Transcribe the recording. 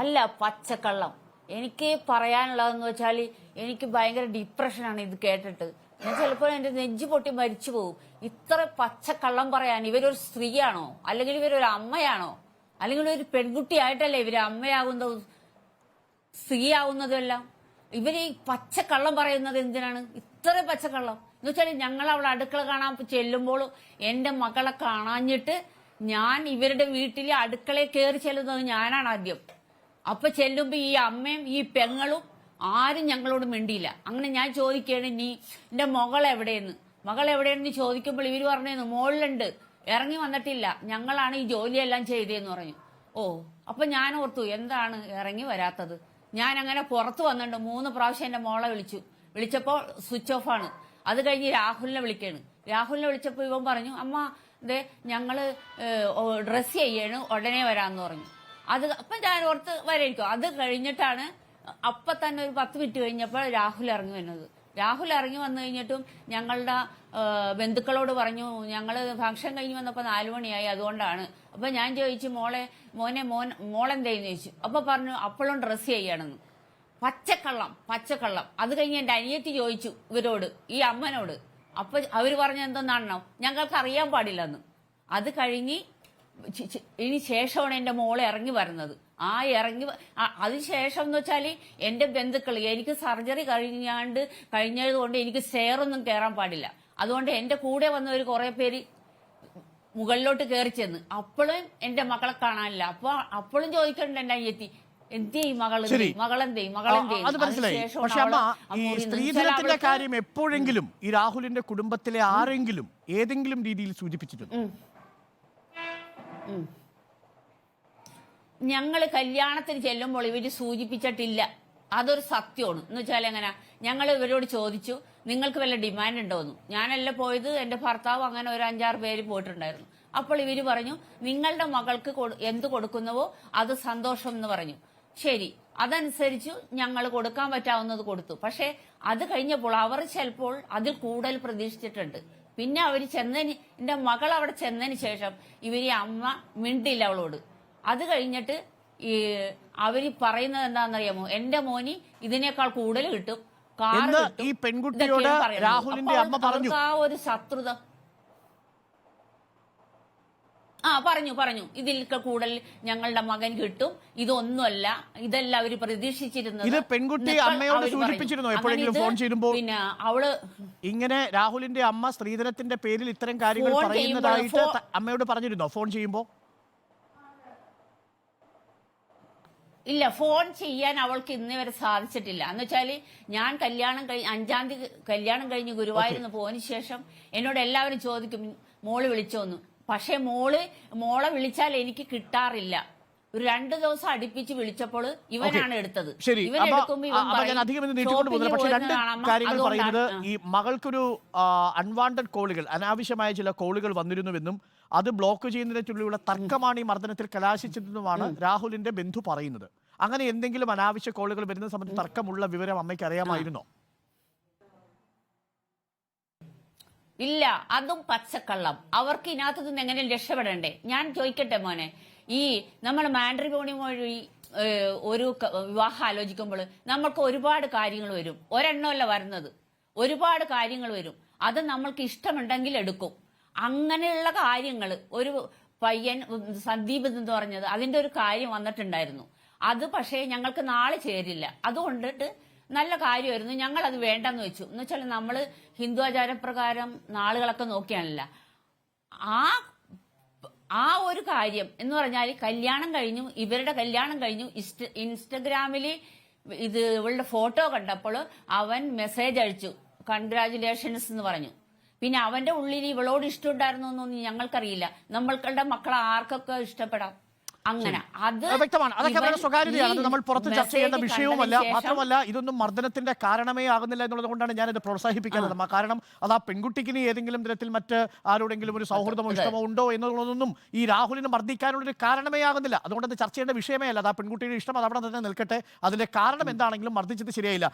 അല്ല പച്ചക്കള്ളം. എനിക്ക് പറയാനുള്ളതെന്ന് വെച്ചാൽ എനിക്ക് ഭയങ്കര ഡിപ്രഷനാണ് ഇത് കേട്ടിട്ട്. ഞാൻ ചിലപ്പോൾ എന്റെ നെഞ്ചു പൊട്ടി മരിച്ചു പോകും ഇത്ര പച്ചക്കള്ളം പറയാൻ ഇവരൊരു സ്ത്രീയാണോ? അല്ലെങ്കിൽ ഇവരൊരു അമ്മയാണോ? അല്ലെങ്കിൽ ഒരു പെൺകുട്ടിയായിട്ടല്ലേ ഇവർ അമ്മയാകുന്നത് സ്ത്രീയാവുന്നതെല്ലാം? ഇവർ ഈ പച്ചക്കള്ളം പറയുന്നത് എന്തിനാണ്? ഇത്ര പച്ചക്കള്ളം. എന്ന് വെച്ചാൽ ഞങ്ങൾ അവിടെ അടുക്കള കാണാൻ ചെല്ലുമ്പോൾ എന്റെ മകളെ കാണാഞ്ഞിട്ട് ഞാൻ ഇവരുടെ വീട്ടിലെ അടുക്കളയിൽ കയറി ചെല്ലുന്നത് ഞാനാണ് ആദ്യം. അപ്പൊ ചെല്ലുമ്പോ ഈ അമ്മയും ഈ പെങ്ങളും ആരും ഞങ്ങളോട് മിണ്ടിയില്ല. അങ്ങനെ ഞാൻ ചോദിക്കുകയാണ് നീ എന്റെ മകൾ എവിടെയെന്ന് മകൾ എവിടെയെന്ന് ചോദിക്കുമ്പോൾ ഇവർ പറഞ്ഞു മോളിലുണ്ട്. ഇറങ്ങി വന്നിട്ടില്ല. ഞങ്ങളാണ് ഈ ജോലിയെല്ലാം ചെയ്തതെന്ന് പറഞ്ഞു. ഓ അപ്പൊ ഞാൻ ഓർത്തു എന്താണ് ഇറങ്ങി വരാത്തത്? ഞാൻ അങ്ങനെ പുറത്തു വന്നിട്ടുണ്ട് മൂന്ന് പ്രാവശ്യം എന്റെ മോളെ വിളിച്ചു. വിളിച്ചപ്പോൾ സ്വിച്ച് ഓഫ് ആണ്. അത് കഴിഞ്ഞ് രാഹുലിനെ വിളിക്കാണ്. രാഹുലിനെ വിളിച്ചപ്പോൾ ഇവൻ പറഞ്ഞു അമ്മ ദേ ഞങ്ങൾ ഡ്രസ് ചെയ്യാണ് ഉടനെ വരാന്ന് പറഞ്ഞു. അത് അപ്പൊ ഞാൻ ഓർത്ത് വരായിരിക്കും അത് കഴിഞ്ഞിട്ടാണ് അപ്പൊ തന്നെ ഒരു പത്ത് മിനിറ്റ് കഴിഞ്ഞപ്പോൾ രാഹുൽ ഇറങ്ങി വരുന്നത് രാഹുൽ ഇറങ്ങി വന്നു കഴിഞ്ഞിട്ടും ഞങ്ങളുടെ ബന്ധുക്കളോട് പറഞ്ഞു ഞങ്ങൾ ഫംഗ്ഷൻ കഴിഞ്ഞ് വന്നപ്പോൾ നാലു മണിയായി അതുകൊണ്ടാണ്. അപ്പൊ ഞാൻ ചോദിച്ചു മോളെ മോനെ മോൻ മോളെന്തേന്ന്? ചോദിച്ചു. അപ്പൊ പറഞ്ഞു അപ്പോഴും ഡ്രസ്സ് ചെയ്യണമെന്ന് പച്ചക്കള്ളം പച്ചക്കള്ളം. അത് കഴിഞ്ഞ് എന്റെ അനിയത്തി ചോദിച്ചു ഇവരോട് ഈ അമ്മനോട്. അപ്പൊ അവർ പറഞ്ഞ എന്തെന്നാണോ ഞങ്ങൾക്ക് അറിയാൻ പാടില്ലെന്ന്. അത് കഴിഞ്ഞ് ഇനി ശേഷമാണ് എന്റെ മോളെ ഇറങ്ങി വരുന്നത്. ആ ഇറങ്ങി അതിശേഷം അതിനുശേഷം എന്ന് വെച്ചാൽ എന്റെ ബന്ധുക്കൾ എനിക്ക് സർജറി കഴിഞ്ഞാണ്ട് കഴിഞ്ഞത് കൊണ്ട് എനിക്ക് സ്റ്റെയറൊന്നും കയറാൻ പാടില്ല. അതുകൊണ്ട് എന്റെ കൂടെ വന്നവർ കുറെ പേര് മുകളിലോട്ട് കയറി ചെന്ന്. അപ്പോഴും എന്റെ മക്കളെ കാണാനില്ല. അപ്പൊ അപ്പോഴും ചോദിക്കണ്ട എന്റെ അയ്യത്തി അത് മനസ്സിലായി. പക്ഷെ അമ്മ ഈ സ്ത്രീധനത്തിന്റെ കാര്യം എപ്പോഴെങ്കിലും ഈ രാഹുലിന്റെ കുടുംബത്തിലെ ആരെങ്കിലും ഏതെങ്കിലും രീതിയിൽ സൂചിപ്പിച്ചിട്ടുണ്ട്? ഞങ്ങൾ കല്യാണത്തിന് ചെല്ലുമ്പോൾ ഇവർ സൂചിപ്പിച്ചിട്ടില്ല. അതൊരു സത്യമാണ്. എന്ന് വെച്ചാൽ എങ്ങനെ? ഞങ്ങൾ ഇവരോട് ചോദിച്ചു നിങ്ങൾക്ക് വല്ല ഡിമാൻഡ് ഉണ്ടോന്ന് ഞാനല്ല പോയത് എന്റെ ഭർത്താവ് അങ്ങനെ ഒരു അഞ്ചാറ് പേര് പോയിട്ടുണ്ടായിരുന്നു. അപ്പോൾ ഇവർ പറഞ്ഞു നിങ്ങളുടെ മകൾക്ക് എന്ത് കൊടുക്കുന്നവോ അത് സന്തോഷം എന്ന് പറഞ്ഞു. ശരി. അതനുസരിച്ച് ഞങ്ങൾ കൊടുക്കാൻ പറ്റാവുന്നത് കൊടുത്തു. പക്ഷേ അത് കഴിഞ്ഞപ്പോൾ അവർ ചിലപ്പോൾ അതിൽ കൂടുതൽ പ്രതീക്ഷിച്ചിട്ടുണ്ട്. പിന്നെ അവർ ചെന്നതിന് എന്റെ മകൾ അവിടെ ചെന്നതിന് ശേഷം ഇവർ അമ്മ മിണ്ടില്ല അവളോട്. അത് കഴിഞ്ഞിട്ട് ഈ അവർ പറയുന്നത് എന്താണെന്നറിയാമോ? എന്റെ മോനി ഇതിനേക്കാൾ കൂടുതൽ കിട്ടും. എന്ന് ഈ പെൺകുട്ടിയോട് രാഹുലിന്റെ അമ്മ പറഞ്ഞു. ആ ഒരു ശത്രുത. ആ പറഞ്ഞു പറഞ്ഞു. ഇതിൽ കൂടുതൽ ഞങ്ങളുടെ മകൻ കിട്ടും. ഇതൊന്നുമല്ല. ഇതല്ല അവർ പ്രതീക്ഷിച്ചിരുന്നത്. ഇത് പെൺകുട്ടി അമ്മയോട്. സൂചിപ്പിച്ചിരുന്നോ? എപ്പോഴെങ്കിലും ഫോൺ ചെയ്യുമ്പോൾ? പിന്നെ അവൾ ഇങ്ങനെ രാഹുലിന്റെ അമ്മ സ്ത്രീധനത്തിന്റെ പേരിൽ ഇത്തരം കാര്യങ്ങൾ ഫോൺ പറയുന്നതായിട്ട് ചെയ്യുമ്പോൾ അമ്മയോട് പറഞ്ഞിരുന്നോ? ഫോൺ ചെയ്യുമ്പോ? ഇല്ല ഫോൺ ചെയ്യാൻ അവൾക്ക് ഇന്ന് വരെ സാധിച്ചിട്ടില്ല. എന്ന് വെച്ചാൽ ഞാൻ കല്യാണം കഴിഞ്ഞ് അഞ്ചാം തീയതി കല്യാണം കഴിഞ്ഞ് ഗുരുവായൂരിന്ന് പോയതിനു ശേഷം എന്നോട് എല്ലാവരും ചോദിക്കും മോൾ വിളിച്ചോന്ന്? പക്ഷെ മോൾ മോളെ വിളിച്ചാൽ എനിക്ക് കിട്ടാറില്ല. ഒരു രണ്ട് ദിവസം അടുപ്പിച്ച് വിളിച്ചപ്പോൾ ഇവനാണ് എടുത്തത്. ശരി. ഞാൻ അധികം നീട്ടിക്കൊണ്ട് പക്ഷെ രണ്ട് കാര്യങ്ങൾ. പറയുന്നത് ഈ മകൾക്കൊരു അൺവാണ്ടഡ് കോളുകൾ അനാവശ്യമായ ചില കോളുകൾ വന്നിരുന്നുവെന്നും അത് ബ്ലോക്ക് ചെയ്യുന്നതിനെ ചൊല്ലിയുള്ള തർക്കമാണ് ഈ മർദ്ദനത്തിൽ കലാശിച്ചതെന്നുമാണ് രാഹുലിന്റെ ബന്ധു പറയുന്നത്. അങ്ങനെ എന്തെങ്കിലും അനാവശ്യ കോളുകൾ വരുന്ന സംബന്ധിച്ച് തർക്കമുള്ള വിവരം അമ്മയ്ക്ക് അറിയാമായിരുന്നോ? ഇല്ല. അതും പച്ചക്കള്ളം. അവർക്ക് ഇതിനകത്തു നിന്ന് എങ്ങനെ രക്ഷപ്പെടണ്ടേ? ഞാൻ ചോദിക്കട്ടെ മോനെ. ഈ നമ്മൾ മാൻഡ്രിബോണി വഴി ഒരു വിവാഹം ആലോചിക്കുമ്പോൾ നമ്മൾക്ക് ഒരുപാട് കാര്യങ്ങൾ വരും. ഒരെണ്ണമല്ല വരുന്നത്. ഒരുപാട് കാര്യങ്ങൾ വരും. അത് നമ്മൾക്ക് ഇഷ്ടമുണ്ടെങ്കിൽ എടുക്കും. അങ്ങനെയുള്ള കാര്യങ്ങൾ ഒരു പയ്യൻ സന്ദീപ് എന്ന് പറഞ്ഞത് അതിന്റെ ഒരു കാര്യം വന്നിട്ടുണ്ടായിരുന്നു. അത് പക്ഷേ ഞങ്ങൾക്ക് നാളെ ചേരില്ല. അതുകൊണ്ടിട്ട് നല്ല കാര്യമായിരുന്നു. ഞങ്ങൾ അത് വേണ്ടെന്ന് വെച്ചു. എന്ന് വെച്ചാൽ നമ്മൾ ഹിന്ദു ആചാരപ്രകാരം നാളുകളൊക്കെ നോക്കിയാണല്ല. ആ ആ ഒരു കാര്യം എന്ന് പറഞ്ഞാൽ കല്യാണം കഴിഞ്ഞു ഇവരുടെ കല്യാണം കഴിഞ്ഞു. ഇൻസ്റ്റ- ഇൻസ്റ്റഗ്രാമിൽ ഇത് ഇവളുടെ ഫോട്ടോ കണ്ടപ്പോൾ അവൻ മെസ്സേജ് അയച്ചു. കൺഗ്രാചുലേഷൻസ് എന്ന് പറഞ്ഞു. പിന്നെ അവന്റെ ഉള്ളിൽ ഇവളോട് ഇഷ്ടമുണ്ടായിരുന്നു എന്നൊന്നും ഞങ്ങൾക്കറിയില്ല. നമ്മൾക്കളുടെ മക്കളെ ആർക്കൊക്കെ ഇഷ്ടപ്പെടാം? അങ്ങനെ. അത് വ്യക്തമാണ്. അതൊക്കെ അവരുടെ സ്വകാര്യതയാണ്. അത് നമ്മൾ പുറത്ത് ചർച്ച ചെയ്യേണ്ട വിഷയവുമല്ല. മാത്രമല്ല ഇതൊന്നും മർദ്ദനത്തിന്റെ കാരണമേ ആകുന്നില്ല എന്നുള്ളത് കൊണ്ടാണ് ഞാനിത് പ്രോത്സാഹിപ്പിക്കുന്നത് കാരണം അത് ആ പെൺകുട്ടിക്ക് ഇനി ഏതെങ്കിലും തരത്തിൽ മറ്റ് ആരോടെങ്കിലും ഒരു സൗഹൃദമോ ഇഷ്ടമോ ഉണ്ടോ എന്നുള്ളതൊന്നും ഈ രാഹുലിന് മർദ്ദിക്കാനുള്ള ഒരു കാരണമേ ആകുന്നില്ല. അതുകൊണ്ട് അത് ചർച്ച ചെയ്യേണ്ട വിഷയമേ അല്ല. അത് ആ പെൺകുട്ടിയുടെ ഇഷ്ടം അത് അവിടെ തന്നെ നിൽക്കട്ടെ. അതിന്റെ കാരണം എന്താണെങ്കിലും മർദ്ദിച്ചത് ശരിയായില്ല.